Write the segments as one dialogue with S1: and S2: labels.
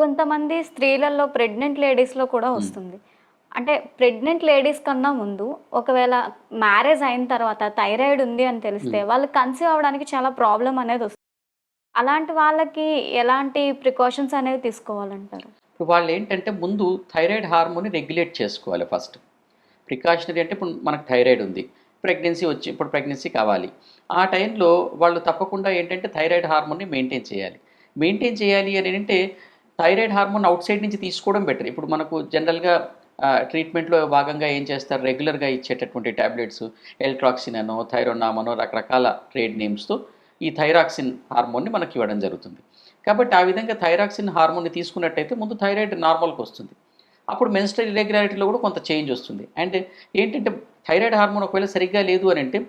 S1: కొంతమంది స్త్రీలలో ప్రెగ్నెంట్ లేడీస్లో కూడా వస్తుంది. అంటే ప్రెగ్నెంట్ లేడీస్ కన్నా ముందు ఒకవేళ మ్యారేజ్ అయిన తర్వాత థైరాయిడ్ ఉంది అని తెలిస్తే వాళ్ళు కన్సీవ్ అవ్వడానికి చాలా ప్రాబ్లం అనేది వస్తుంది. అలాంటి వాళ్ళకి ఎలాంటి ప్రికాషన్స్ అనేవి తీసుకోవాలంటారు?
S2: ఇప్పుడు వాళ్ళు ఏంటంటే ముందు థైరాయిడ్ హార్మోన్ని రెగ్యులేట్ చేసుకోవాలి ఫస్ట్ ప్రికాషనరీ అంటే ఇప్పుడు మనకు థైరాయిడ్ ఉంది. ప్రెగ్నెన్సీ వచ్చి ఇప్పుడు ప్రెగ్నెన్సీ కావాలి. ఆ టైంలో వాళ్ళు తప్పకుండా ఏంటంటే థైరాయిడ్ హార్మోన్ని మెయింటైన్ చేయాలి. మెయింటైన్ చేయాలి అని అంటే థైరాయిడ్ హార్మోన్ అవుట్ సైడ్ నుంచి తీసుకోవడం బెటర్. ఇప్పుడు మనకు జనరల్గా ట్రీట్మెంట్లో భాగంగా ఏం చేస్తారు? రెగ్యులర్గా ఇచ్చేటటువంటి ట్యాబ్లెట్స్ ఎల్ట్రాక్సిన్ అనో థైరోనామనో రకరకాల ట్రేడ్ నేమ్స్తో ఈ థైరాక్సిన్ హార్మోన్ని మనకి ఇవ్వడం జరుగుతుంది. కాబట్టి ఆ విధంగా థైరాక్సిన్ హార్మోన్ని తీసుకున్నట్టయితే ముందు థైరాయిడ్ నార్మల్కి వస్తుంది. అప్పుడు మెన్స్ట్రల్ ఇరెగ్యులారిటీలో కూడా కొంత చేంజ్ వస్తుంది. అండ్ ఏంటంటే థైరాయిడ్ హార్మోన్ ఒకవేళ సరిగ్గా లేదు అని అంటే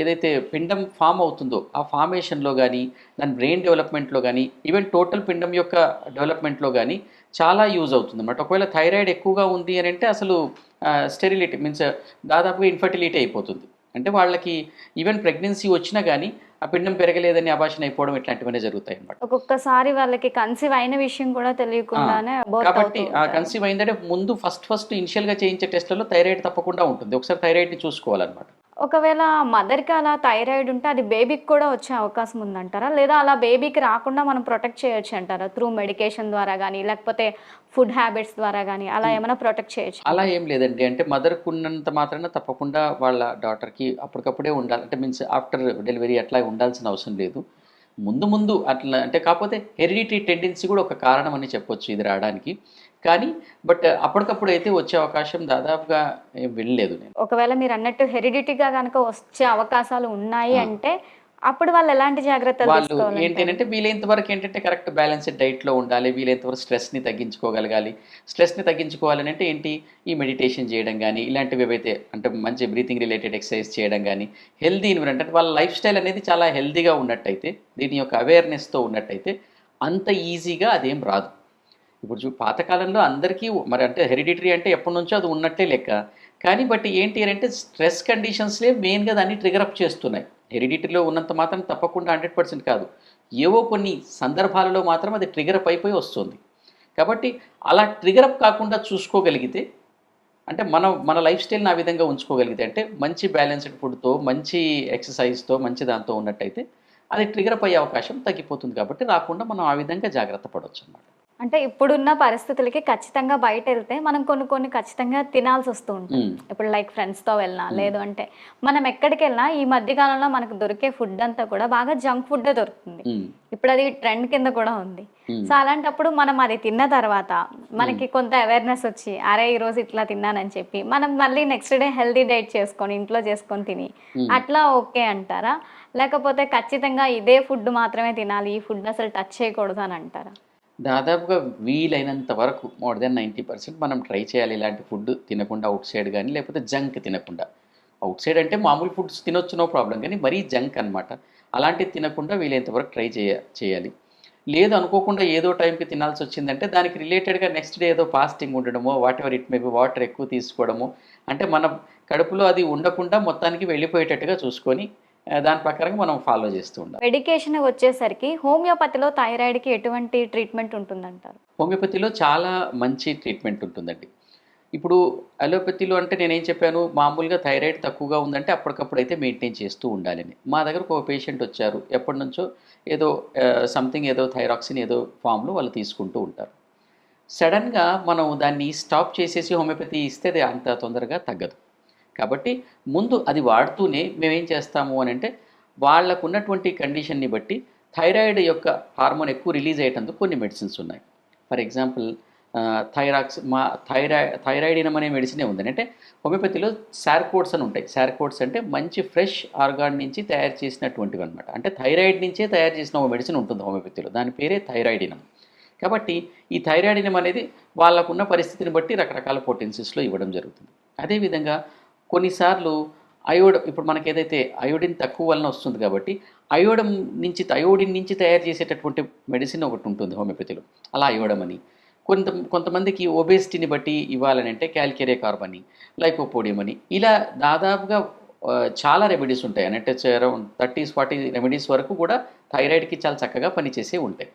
S2: ఏదైతే పిండం ఫామ్ అవుతుందో ఆ ఫార్మేషన్లో కానీ దాని బ్రెయిన్ డెవలప్మెంట్లో కానీ ఈవెన్ టోటల్ పిండం యొక్క డెవలప్మెంట్లో కానీ చాలా యూజ్ అవుతుంది అన్నమాట. ఒకవేళ థైరాయిడ్ ఎక్కువగా ఉంది అని అంటే అసలు స్టెరిలిటీ మీన్స్ దాదాపుగా ఇన్ఫర్టిలిటీ అయిపోతుంది. అంటే వాళ్ళకి ఈవెన్ ప్రెగ్నెన్సీ వచ్చినా కానీ ఆ పిండం పెరగలేదని అభాషణ అయిపోవడం ఇట్లాంటివన్నీ జరుగుతాయి అన్నమాట.
S1: ఒక్కొక్కసారి వాళ్ళకి కన్సీవ్ అయిన విషయం కూడా తెలియకుండానే
S2: కాబట్టి ఆ. కన్సీవ్ అయిందంటే ముందు ఫస్ట్ ఫస్ట్ ఇనిషియల్గా చేయించే టెస్ట్లలో థైరాయిడ్ తప్పకుండా ఉంటుంది. ఒకసారి థైరాయిడ్ని చూసుకోవాలన్నమాట.
S1: ఒకవేళ మదర్కి అలా థైరాయిడ్ ఉంటే అది బేబీకి కూడా వచ్చే అవకాశం ఉందంటారా? లేదా అలా బేబీకి రాకుండా మనం ప్రొటెక్ట్ చేయొచ్చు అంటారా? త్రూ మెడికేషన్ ద్వారా కానీ లేకపోతే ఫుడ్ హ్యాబిట్స్ ద్వారా కానీ అలా ఏమైనా ప్రొటెక్ట్ చేయొచ్చు?
S2: అలా ఏం లేదండి. అంటే మదర్కు ఉన్నంత మాత్రాన తప్పకుండా వాళ్ళ డాటర్కి అప్పటికప్పుడే ఉండాలి. అంటే మీన్స్ ఆఫ్టర్ డెలివరీ అట్లా ఉండాల్సిన అవసరం లేదు. ముందు ముందు అట్లా అంటే కాకపోతే హెరిడిటరీ టెండెన్సీ కూడా ఒక కారణం అని చెప్పొచ్చు ఇది రావడానికి. కానీ బట్ అప్పటికప్పుడు అయితే వచ్చే అవకాశం దాదాపుగా వెళ్ళలేదు నేను.
S1: ఒకవేళ మీరు అన్నట్టు హెరిడిటీగా కనుక వచ్చే అవకాశాలు ఉన్నాయి అంటే అప్పుడు వాళ్ళు ఎలాంటి జాగ్రత్తలు
S2: వాళ్ళు
S1: తీసుకోవాలి
S2: ఏంటి అంటే వీలైనంత వరకు ఏంటంటే కరెక్ట్ బ్యాలెన్స్డ్ డైట్లో ఉండాలి వీలైనంత వరకు స్ట్రెస్ని తగ్గించుకోగలగాలి. స్ట్రెస్ని తగ్గించుకోవాలని అంటే ఏంటి? ఈ మెడిటేషన్ చేయడం కానీ ఇలాంటివి ఏవైతే అంటే మంచి బ్రీతింగ్ రిలేటెడ్ ఎక్సర్సైజ్ చేయడం కానీ హెల్దీ ఎన్విరాన్మెంట్ అంటే వాళ్ళ లైఫ్ స్టైల్ అనేది చాలా హెల్దీగా ఉన్నట్టయితే దీని యొక్క అవేర్నెస్తో ఉన్నట్టయితే అంత ఈజీగా అదేం రాదు. ఇప్పుడు చూ పాతకాలంలో అందరికీ మరి అంటే హెరిడిటరీ అంటే ఎప్పటి నుంచో అది ఉన్నట్టే లెక్క. కానీ బట్ ఏంటి అంటే స్ట్రెస్ కండిషన్స్లే మెయిన్గా దాన్ని ట్రిగర్ అప్ చేస్తున్నాయి. హెరిడిటీలో ఉన్నంత మాత్రం తప్పకుండా హండ్రెడ్ పర్సెంట్ కాదు. ఏవో కొన్ని సందర్భాలలో మాత్రం అది ట్రిగర్ అప్ అయిపోయి వస్తుంది. కాబట్టి అలా ట్రిగర్ అప్ కాకుండా చూసుకోగలిగితే అంటే మన మన లైఫ్ స్టైల్ని ఆ విధంగా ఉంచుకోగలిగితే అంటే మంచి బ్యాలెన్స్డ్ ఫుడ్తో మంచి ఎక్సర్సైజ్తో మంచి దాంతో ఉన్నట్టయితే అది ట్రిగర్ అప్ అయ్యే అవకాశం తగ్గిపోతుంది కాబట్టి రాకుండా మనం ఆ విధంగా జాగ్రత్త పడవచ్చు అన్నమాట
S1: అంటే ఇప్పుడున్న పరిస్థితులకి ఖచ్చితంగా బయట వెళ్తే మనం కొన్ని కొన్ని ఖచ్చితంగా తినాల్సి వస్తూ ఉంటుంది.
S2: మ్మ్.
S1: ఇప్పుడు లైక్ ఫ్రెండ్స్తో వెళ్ళినా లేదు అంటే మనం ఎక్కడికి వెళ్ళినా ఈ మధ్య కాలంలో మనకు దొరికే ఫుడ్ అంతా కూడా బాగా జంక్ ఫుడ్ దొరుకుతుంది.
S2: ఉమ్,
S1: ఇప్పుడు అది ట్రెండ్ కింద కూడా ఉంది. సో అలాంటప్పుడు మనం అది తిన్న తర్వాత మనకి కొంత అవేర్నెస్ వచ్చి అరే ఈ రోజు ఇట్లా తిన్నానని చెప్పి మనం మళ్ళీ నెక్స్ట్ డే హెల్దీ డైట్ చేసుకొని ఇంట్లో చేసుకొని తిని. అట్లా ఓకే అంటారా? లేకపోతే ఖచ్చితంగా ఇదే ఫుడ్ మాత్రమే తినాలి ఈ ఫుడ్ అసలు టచ్ చేయకూడదు అని అంటారా?
S2: దాదాపుగా వీలైనంత వరకు మోర్ దెన్ నైంటీ పర్సెంట్ మనం ట్రై చేయాలి ఇలాంటి ఫుడ్ తినకుండా అవుట్ సైడ్ కానీ లేకపోతే జంక్ తినకుండా. అవుట్ సైడ్ అంటే మామూలు ఫుడ్స్ తినొచ్చు నో ప్రాబ్లం. కానీ మరీ జంక్ అనమాట అలాంటివి తినకుండా వీలైనంత వరకు ట్రై చేయ చేయాలి. లేదు అనుకోకుండా ఏదో టైంకి తినాల్సి వచ్చిందంటే దానికి రిలేటెడ్గా నెక్స్ట్ డే ఏదో ఫాస్టింగ్ ఉండడమో whatever it maybe water ఎక్కువ తీసుకోవడము అంటే మన కడుపులో అది ఉండకుండా మొత్తానికి వెళ్ళిపోయేటట్టుగా చూసుకొని దాని ప్రకారంగా మనం ఫాలో చేస్తూ ఉండాలి.
S1: మెడికేషన్ వచ్చేసరికి హోమియోపతిలో థైరాయిడ్కి ఎటువంటి ట్రీట్మెంట్ ఉంటుందంటారు?
S2: హోమియోపతిలో చాలా మంచి ట్రీట్మెంట్ ఉంటుందండి. ఇప్పుడు అలోపతిలో అంటే నేనేం చెప్పాను? మామూలుగా థైరాయిడ్ తక్కువగా ఉందంటే అప్పటికప్పుడు అయితే మెయింటైన్ చేస్తూ ఉండాలని. మా దగ్గరకు ఒక పేషెంట్ వచ్చారు. ఎప్పటి నుంచో ఏదో సంథింగ్ ఏదో థైరాక్సిన్ ఏదో ఫామ్లో వాళ్ళు తీసుకుంటూ ఉంటారు. సడన్గా మనం దాన్ని స్టాప్ చేసేసి హోమియోపతి ఇస్తే అంత తొందరగా తగ్గదు. కాబట్టి ముందు అది వాడుతూనే మేమేం చేస్తాము అని అంటే వాళ్ళకు ఉన్నటువంటి కండిషన్ని బట్టి థైరాయిడ్ యొక్క హార్మోన్ ఎక్కువ రిలీజ్ అయ్యేటందుకు కొన్ని మెడిసిన్స్ ఉన్నాయి. ఫర్ ఎగ్జాంపుల్ థైరాక్స్ మా థైరాయిడ్ థైరాయిడినం అనే మెడిసినే ఉందని అంటే హోమియోపతిలో శార్కోడ్స్ అని ఉంటాయి. శార్కోడ్స్ అంటే మంచి ఫ్రెష్ ఆర్గాన్ నుంచి తయారు చేసినటువంటివి అనమాట అంటే థైరాయిడ్ నుంచే తయారు చేసిన ఒక మెడిసిన్ ఉంటుంది హోమియోపతిలో. దాని పేరే థైరాయిడినం కాబట్టి ఈ థైరాయిడినం అనేది వాళ్ళకున్న పరిస్థితిని బట్టి రకరకాల పొటెన్సీస్లో ఇవ్వడం జరుగుతుంది. అదేవిధంగా కొన్నిసార్లు అయోడ ఇప్పుడు మనకి ఏదైతే అయోడిన్ తక్కువ వలన వస్తుంది కాబట్టి అయోడం నుంచి అయోడిన్ నుంచి తయారు చేసేటటువంటి మెడిసిన్ ఒకటి ఉంటుంది హోమియోపతిలో. అలా అయోడం అని. కొంత కొంతమందికి ఒబేసిటీని బట్టి ఇవ్వాలని అంటే క్యాల్కేరియా కార్బ్ అని లైకోపోడియం అని. ఇలా దాదాపుగా చాలా రెమెడీస్ ఉంటాయి. అంటే అరౌండ్ థర్టీస్ ఫార్టీ రెమెడీస్ వరకు కూడా థైరాయిడ్కి చాలా చక్కగా పనిచేసే ఉంటాయి.